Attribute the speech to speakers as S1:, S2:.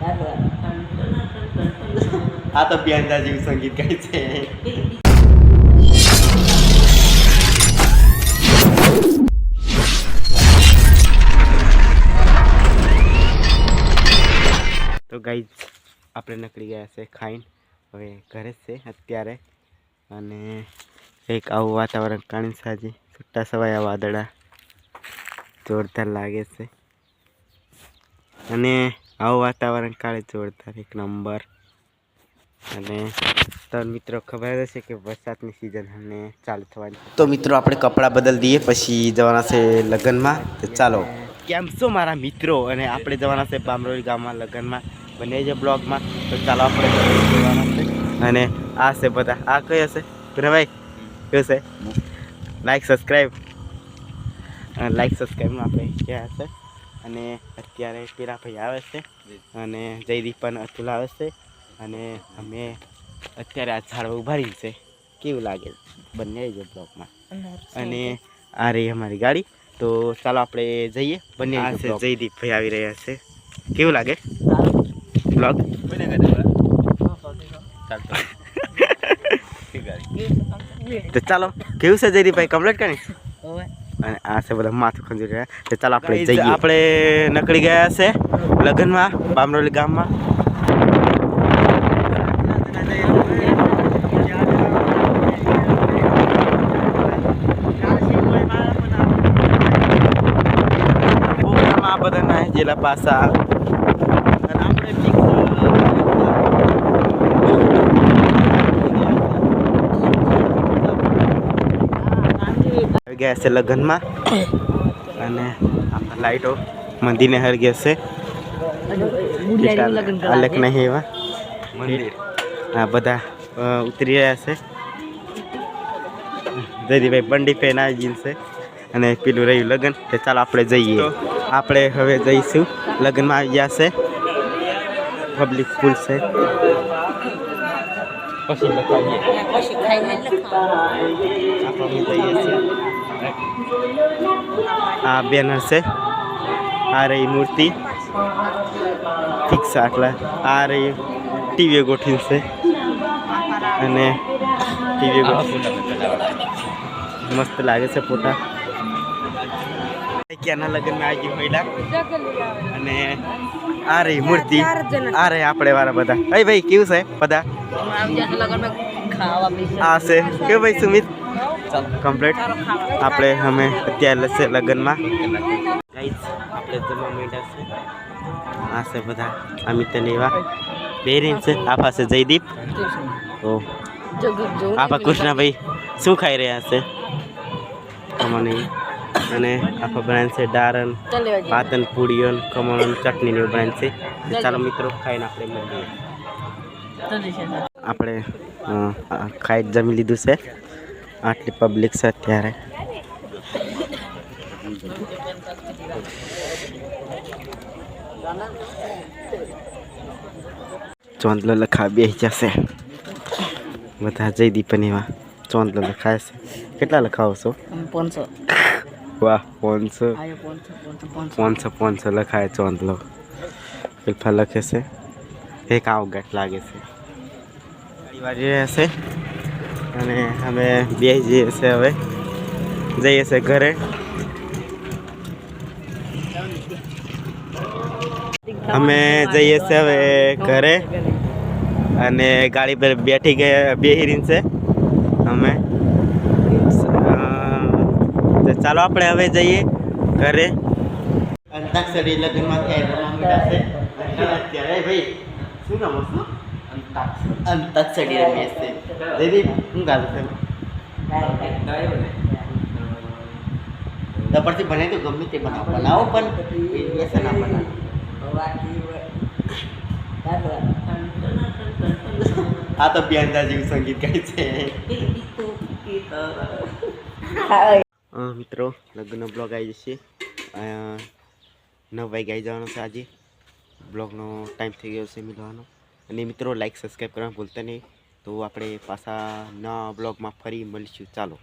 S1: આ તો પ્યાંદા જેવું સંગીત ગાય છે. તો ગાઈ આપણે નીકળી ગયા છે ખાઈને. હવે ઘરે છે અત્યારે. અને એક આવું વાતાવરણ કાણી સાજી છૂટા સવાયા વાદળા. જોરદાર લાગે છે. અને આવું વાતાવરણ કાળે જોડતા એક નંબર. અને તો મિત્રો ખબર જ હશે કે વરસાદની સિઝન અને ચાલુ થવાની. તો મિત્રો આપણે કપડાં બદલ દઈએ પછી જવાના છે લગ્નમાં. તો ચાલો. કેમ છો મારા મિત્રો? અને આપણે જવાના છે બામરોલી ગામમાં લગ્નમાં. બને છે બ્લોગમાં. તો ચાલો આપણે જવાના છે. અને આ છે બધા. આ કઈ હશે ભાઈ કયું છે? લાઈક સબસ્ક્રાઈબ લાઈક સબસ્ક્રાઈબમાં આપણે ક્યાં હશે અને અત્યારે પેલા ભાઈ આવે છે અને જયદીપ પણ અતુલ આવે છે અને અમે અત્યારે આ ઝાડ ઊભા રહી છે કેવું લાગે બંને જ બ્લોકમાં? અને આ રહી અમારી ગાડી. તો ચાલો આપણે જઈએ બંને આ છે જયદીપ ભાઈ આવી રહ્યા છે. કેવું લાગે? બ્લોગ? તો ચાલો કેવું છે જયદીપભાઈ? કમ્પ્લીટ કરી? અને આ છે બધા માથું ખંજોરી રહ્યા તો ચાલો આપણે જઈએ. આપણે નકળી ગયા છે લગ્નમાં બામરોલી ગામમાં. બધા જેલા પાસા અને આપણે આવી ગયા છે લગ્નમાં. અને લાઈટો મંદિરને ગયા છે અલગ નહીં એવા. આ બધા ઉતરી રહ્યા છે જયદીભાઈ બંડી પહેન આવી ગયું છે. અને પેલું રહ્યું લગ્ન. તો ચાલો આપણે જઈએ. આપણે હવે જઈશું. લગ્નમાં આવી ગયા છે પબ્લિક સ્કૂલ છે. પછી બતાવીએ. આપણે જઈએ છીએ. આ બેનર છે. આ રહી મૂર્તિ. ફિક્સ આટલા. આ રહી ટીવી ગોઠવી છે. અને ટીવી મસ્ત લાગે છે ફોટા. ક્યાંના લગ્નમાં આવી મહિલા અને આ રહી મૂર્તિ. આ રહી આપણે વાળા બધા. અય ભાઈ કેવું છે બધા? આ છે. કેવું ભાઈ સુમિત? કમ્પ્લીટ આપણે અમે અત્યારે છે લગ્નમાં. ગાઈસ આપણે જમવા માંડ્યા છે. આ છે બધા અમિત અને એવા. બેરીન છે આ પાસે જયદીપ. ઓ આપા કૃષ્ણભાઈ શું ખાઈ રહ્યા છે? ખમણ અને આપણા બ્રાન્ડ છે ડારન પાતન પૂડીઓ ને ચટણીની બનાવે છે. ચાલો મિત્રો ખાઈને આપણે મળીએ. આપણે ખાઈ જમી લીધું છે. આટલી પબ્લિક છે અત્યારે. ચોંદલો લખા બે જશે. બધા જયદીપ અને એવા ચોંદલો લખાય છે. કેટલા લખાવો છો?
S2: પાંચસો.
S1: વાહ પાંચસો.
S2: પાંચસો પાંચસો
S1: લખાય ચોંદલો પેલફા લખે છે એક આવગટ લાગે છે. હશે અને અમે બે જઈએ છે હવે. જઈએ છે ઘરે. અમે જઈએ છે હવે ઘરે અને ગાડી પર બેઠી ગયા બેહીરીન છે અમે. ચાલો આપણે હવે જઈએ ઘરે. અંતાક્ષરી લગ્નમાં અત્યારે ભાઈ, શું નામ હતું અંતાક્ષરી રમેશ છે. દીદી શું ગાતું છે તો પરથી બનાવી તો ગમે તે બનાવો. બનાવો પણ વ્યસન ના બનાવો. આ તો પ્યાંદા જેવું સંગીત ગાય છે. મિત્રો, લગ્નનો બ્લોગ આવી જશે. નવ વાગે આવી જવાનો છે આજે. બ્લોગનો ટાઈમ થઈ ગયો છે મિલવાનો. અને મિત્રો લાઇક સબસ્ક્રાઈબ કરવાનું ભૂલતા નહીં. તો આપણે પાછા નવા બ્લોગમાં ફરી મળીશું. ચાલો.